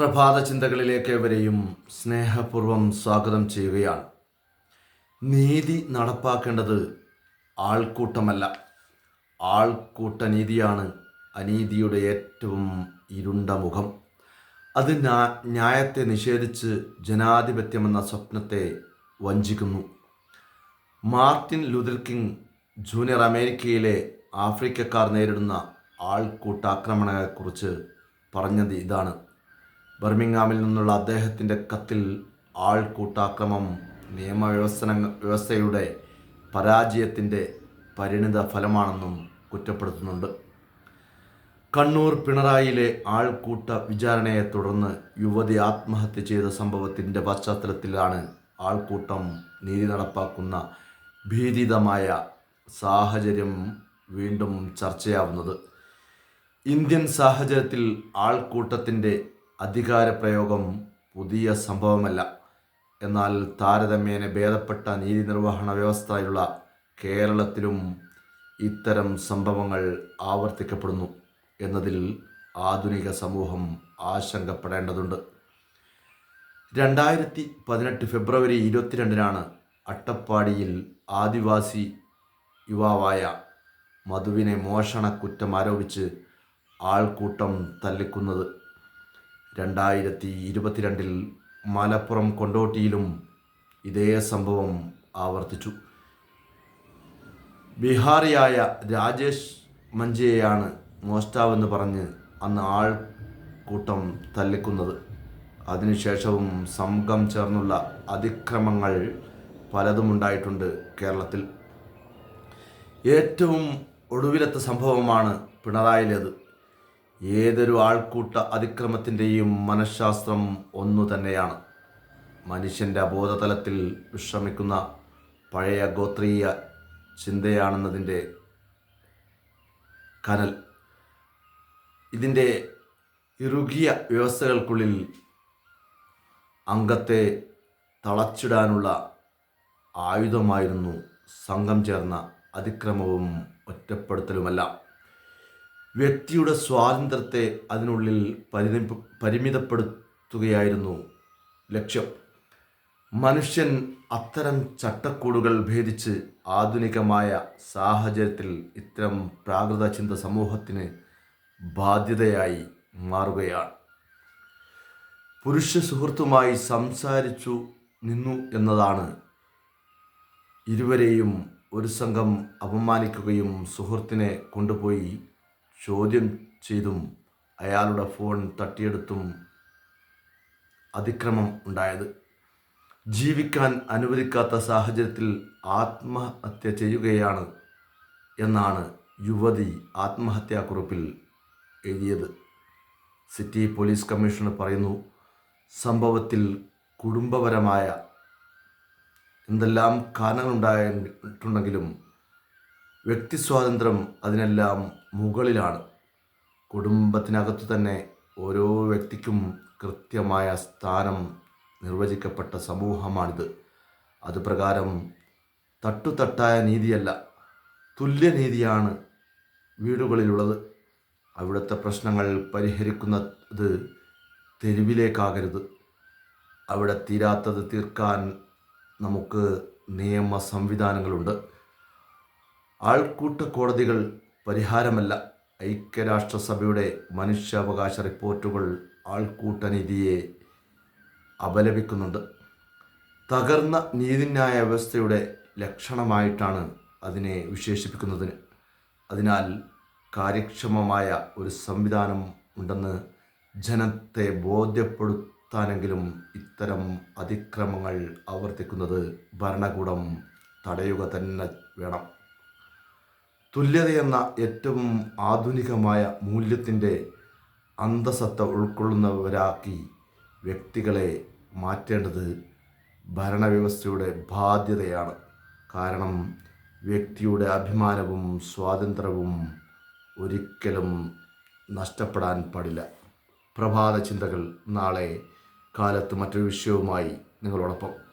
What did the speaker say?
പ്രഭാത ചിന്തകളിലേക്ക് വരെയും സ്നേഹപൂർവം സ്വാഗതം ചെയ്യുകയാണ്. നീതി നടപ്പാക്കേണ്ടത് ആൾക്കൂട്ടമല്ല. ആൾക്കൂട്ട നീതിയാണ് അനീതിയുടെ ഏറ്റവും ഇരുണ്ട മുഖം. അത് ന്യായത്തെ നിഷേധിച്ച് ജനാധിപത്യമെന്ന സ്വപ്നത്തെ വഞ്ചിക്കുന്നു. മാർട്ടിൻ ലൂതർ കിങ് ജൂനിയർ അമേരിക്കയിലെ ആഫ്രിക്കക്കാർ നേരിടുന്ന ആൾക്കൂട്ടാക്രമണങ്ങളെക്കുറിച്ച് പറഞ്ഞത് ഇതാണ്. ബർമിംഗാമിൽ നിന്നുള്ള അദ്ദേഹത്തിന്റെ കത്തിൽ ആൾക്കൂട്ടാക്രമം നിയമവ്യവസ്ഥന വ്യവസ്ഥയുടെ പരാജയത്തിന്റെ പരിണിത ഫലമാണെന്നും കുറ്റപ്പെടുത്തുന്നുണ്ട്. കണ്ണൂർ പിണറായിയിലെ ആൾക്കൂട്ട വിചാരണയെ തുടർന്ന് യുവതി ആത്മഹത്യ ചെയ്ത സംഭവത്തിന്റെ പശ്ചാത്തലത്തിലാണ് ആൾക്കൂട്ടം നീതി നടപ്പാക്കുന്ന ഭീതിതമായ സാഹചര്യം വീണ്ടും ചർച്ചയാവുന്നത്. ഇന്ത്യൻ സാഹചര്യത്തിൽ ആൾക്കൂട്ടത്തിന്റെ അധികാരപ്രയോഗം പുതിയ സംഭവമല്ല. എന്നാൽ താരതമ്യേന ഭേദപ്പെട്ട നീതി നിർവഹണ വ്യവസ്ഥയിലുള്ള കേരളത്തിലും ഇത്തരം സംഭവങ്ങൾ ആവർത്തിക്കപ്പെടുന്നു എന്നതിൽ ആധുനിക സമൂഹം ആശങ്കപ്പെടേണ്ടതുണ്ട്. രണ്ടായിരത്തി പതിനെട്ട് ഫെബ്രുവരി ഇരുപത്തിരണ്ടിനാണ് അട്ടപ്പാടിയിൽ ആദിവാസി യുവാവായ മധുവിനെ മോഷണക്കുറ്റം ആരോപിച്ച് ആൾക്കൂട്ടം തല്ലിക്കുന്നത് രണ്ടായിരത്തി ഇരുപത്തിരണ്ടിൽ മലപ്പുറം കൊണ്ടോട്ടിയിലും ഇതേ സംഭവം ആവർത്തിച്ചു. ബീഹാറിയായ രാജേഷ് മഞ്ചിയെയാണ് മോഷ്ടാവെന്ന് പറഞ്ഞ് അന്ന് ആൾക്കൂട്ടം തല്ലിക്കുന്നത്. അതിനുശേഷവും സംഘം ചേർന്നുള്ള അതിക്രമങ്ങൾ പലതും ഉണ്ടായിട്ടുണ്ട് കേരളത്തിൽ. ഏറ്റവും ഒടുവിലത്തെ സംഭവമാണ് പിണറായിലേത്. ഏതൊരു ആൾക്കൂട്ട അതിക്രമത്തിന്റെയും മനഃശാസ്ത്രം ഒന്നു തന്നെയാണ്. മനുഷ്യന്റെ അബോധതലത്തിൽ വിശ്രമിക്കുന്ന പഴയ ഗോത്രീയ ചിന്തയാണെന്നതിന്റെ കനൽ. ഇതിന്റെ ഇറുകിയ വ്യവസ്ഥകൾക്കുള്ളിൽ അംഗത്തെ തളച്ചിടാനുള്ള ആയുധമായിരുന്നു സംഘം ചേർന്ന അതിക്രമവും ഒറ്റപ്പെടുത്തലുമെല്ലാം. വ്യക്തിയുടെ സ്വാതന്ത്ര്യത്തെ അതിനുള്ളിൽ പരിമി പരിമിതപ്പെടുത്തുകയായിരുന്നു ലക്ഷ്യം. മനുഷ്യൻ അത്തരം ചട്ടക്കൂടുകൾ ഭേദിച്ച് ആധുനികമായ സാഹചര്യത്തിൽ ഇത്തരം പ്രാകൃത ചിന്ത സമൂഹത്തിന് ബാധ്യതയായി മാറുകയാണ്. പുരുഷ സുഹൃത്തുമായി സംസാരിച്ചു നിന്നു എന്നതാണ് ഇരുവരെയും ഒരു സംഘം അപമാനിക്കുകയും സുഹൃത്തിനെ കൊണ്ടുപോയി ചോദ്യം ചെയ്തും അയാളുടെ ഫോൺ തട്ടിയെടുത്തും അതിക്രമം ഉണ്ടായത്. ജീവിക്കാൻ അനുവദിക്കാത്ത സാഹചര്യത്തിൽ ആത്മഹത്യ ചെയ്യുകയാണ് എന്നാണ് യുവതി ആത്മഹത്യാക്കുറിപ്പിൽ എഴുതിയത്. സിറ്റി പോലീസ് കമ്മീഷണർ പറയുന്നു സംഭവത്തിൽ കുടുംബപരമായ എന്തെല്ലാം കാരണങ്ങളുണ്ടായിട്ടുണ്ടെങ്കിലും വ്യക്തി സ്വാതന്ത്ര്യം അതിനെല്ലാം മുകളിലാണ്. കുടുംബത്തിനകത്തു തന്നെ ഓരോ വ്യക്തിക്കും കൃത്യമായ സ്ഥാനം നിർവചിക്കപ്പെട്ട സമൂഹമാണിത്. അതുപ്രകാരം തട്ടുതട്ടായ നീതിയല്ല തുല്യനീതിയാണ് വീടുകളിലുള്ളത്. അവിടുത്തെ പ്രശ്നങ്ങൾ പരിഹരിക്കുന്നത് തെരുവിലേക്കാകരുത്. അവിടെ തീരാത്തത് തീർക്കാൻ നമുക്ക് നിയമ സംവിധാനങ്ങളുണ്ട് ആൾക്കൂട്ട കോടതികൾ പരിഹാരമല്ല. ഐക്യരാഷ്ട്രസഭയുടെ മനുഷ്യാവകാശ റിപ്പോർട്ടുകൾ ആൾക്കൂട്ടനീതിയെ അപലപിക്കുന്നുണ്ട്. തകർന്ന നീതിന്യായ വ്യവസ്ഥയുടെ ലക്ഷണമായിട്ടാണ് അതിനെ വിശേഷിപ്പിക്കുന്നതിന്. അതിനാൽ കാര്യക്ഷമമായ ഒരു സംവിധാനം ഉണ്ടെന്ന് ജനത്തെ ബോധ്യപ്പെടുത്താനെങ്കിലും ഇത്തരം അതിക്രമങ്ങൾ ആവർത്തിക്കുന്നത് ഭരണകൂടം തടയുക തന്നെ വേണം. തുല്യതയെന്ന ഏറ്റവും ആധുനികമായ മൂല്യത്തിന്റെ അന്തസത്ത ഉൾക്കൊള്ളുന്നവരാക്കി വ്യക്തികളെ മാറ്റേണ്ടത് ഭരണവ്യവസ്ഥയുടെ ബാധ്യതയാണ്. കാരണം വ്യക്തിയുടെ അഭിമാനവും സ്വാതന്ത്ര്യവും ഒരിക്കലും നഷ്ടപ്പെടാൻ പാടില്ല. പ്രഭാത ചിന്തകൾ നാളെ കാലത്ത് മറ്റൊരു വിഷയവുമായി നിങ്ങളോടൊപ്പം.